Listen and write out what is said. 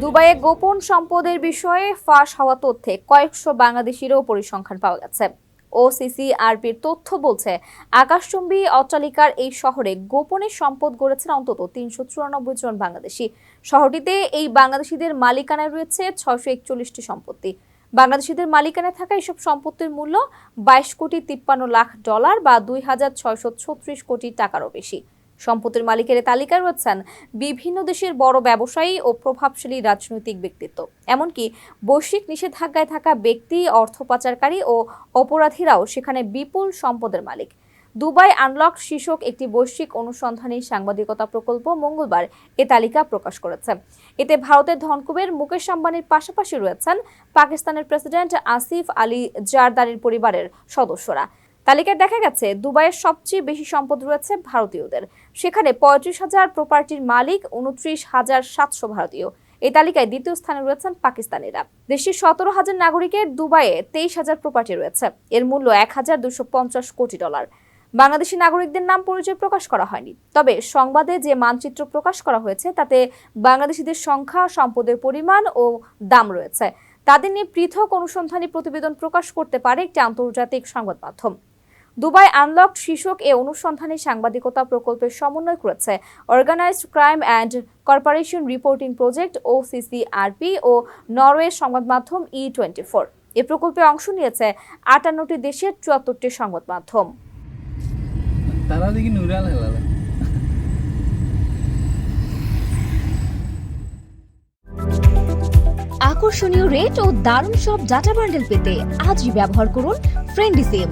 দুবাইয়ে গোপন সম্পদের বিষয়ে ফাঁস হওয়া তথ্যে কয়েকশো বাংলাদেশিরও পরিসংখ্যান পাওয়া গেছে। ওসিসিআরপির তথ্য বলছে, আকাশচুম্বী অট্টালিকার এই শহরে গোপনে সম্পদ গড়েছেন অন্তত তিনশো চুরানব্বই জন বাংলাদেশি। শহরটিতে এই বাংলাদেশিদের মালিকানায় রয়েছে ছয়শো একচল্লিশটি সম্পত্তি। বাংলাদেশিদের মালিকানায় থাকা এসব সম্পত্তির মূল্য বাইশ কোটি তিপ্পান্ন লাখ ডলার বা দুই হাজার ছয়শো ছত্রিশ কোটি টাকারও বেশি। সম্পত্তির মালিকের তালিকায় রয়েছেন বিভিন্ন দেশের বড় ব্যবসায়ী ও প্রভাবশালী রাজনৈতিক ব্যক্তিত্ব। এমনকি বৈশ্বিক নিষেধাজ্ঞায় থাকা ব্যক্তি, অর্থ পাচারকারী ও অপরাধীরাও সেখানে বিপুল সম্পদের মালিক। দুবাই আনলক শীর্ষক একটি বৈশ্বিক অনুসন্ধানী সাংবাদিকতা প্রকল্প মঙ্গলবার এ তালিকা প্রকাশ করেছে। এতে ভারতের ধনকুবের মুকেশ আম্বানির পাশাপাশি রয়েছেন পাকিস্তানের প্রেসিডেন্ট আসিফ আলী জারদারির পরিবারের সদস্যরা। তালিকায় দেখা গেছে, দুবাইয়ের সবচেয়ে বেশি সম্পদ রয়েছে ভারতীয়দের। সেখানে পঁয়ত্রিশ হাজার প্রপার্টির মালিক, উনত্রিশ হাজার সাতশো ভারতীয়। এই তালিকায় দ্বিতীয় স্থানে রয়েছেন পাকিস্তানিরা। দেশটির সতেরো হাজার নাগরিকের দুবাইয়ে তেইশ হাজার প্রপার্টি রয়েছে। এর মূল্য এক হাজার দুশো পঞ্চাশ কোটি ডলার। বাংলাদেশি নাগরিকদের নাম পরিচয় প্রকাশ করা হয়নি। তবে সংবাদে যে মানচিত্র প্রকাশ করা হয়েছে, তাতে বাংলাদেশিদের সংখ্যা, সম্পদের পরিমাণ ও দাম রয়েছে। তাদের নিয়ে পৃথক অনুসন্ধানী প্রতিবেদন প্রকাশ করতে পারে একটি আন্তর্জাতিক সংবাদ মাধ্যম দুবাই আনলক শীর্ষক এ অনুসন্ধানী সাংবাদিকতা প্রকল্পের সমন্বয় করেছে। Organized crime and corporation reporting project O CCRP ও নরওয়ে সংবাদ মাধ্যম ই টোয়েন্টি ফোর এ প্রকল্পে অংশ নিয়েছে আটান্নটি দেশের চুয়াত্তরটি সংবাদ মাধ্যম। তারা দেখি নুরাল হেলালা। আকর্ষণীয় রেট ও দারুণ সব ডাটা বান্ডেল পেতে আজই ব্যবহার করুন ফ্রেন্ডি সিম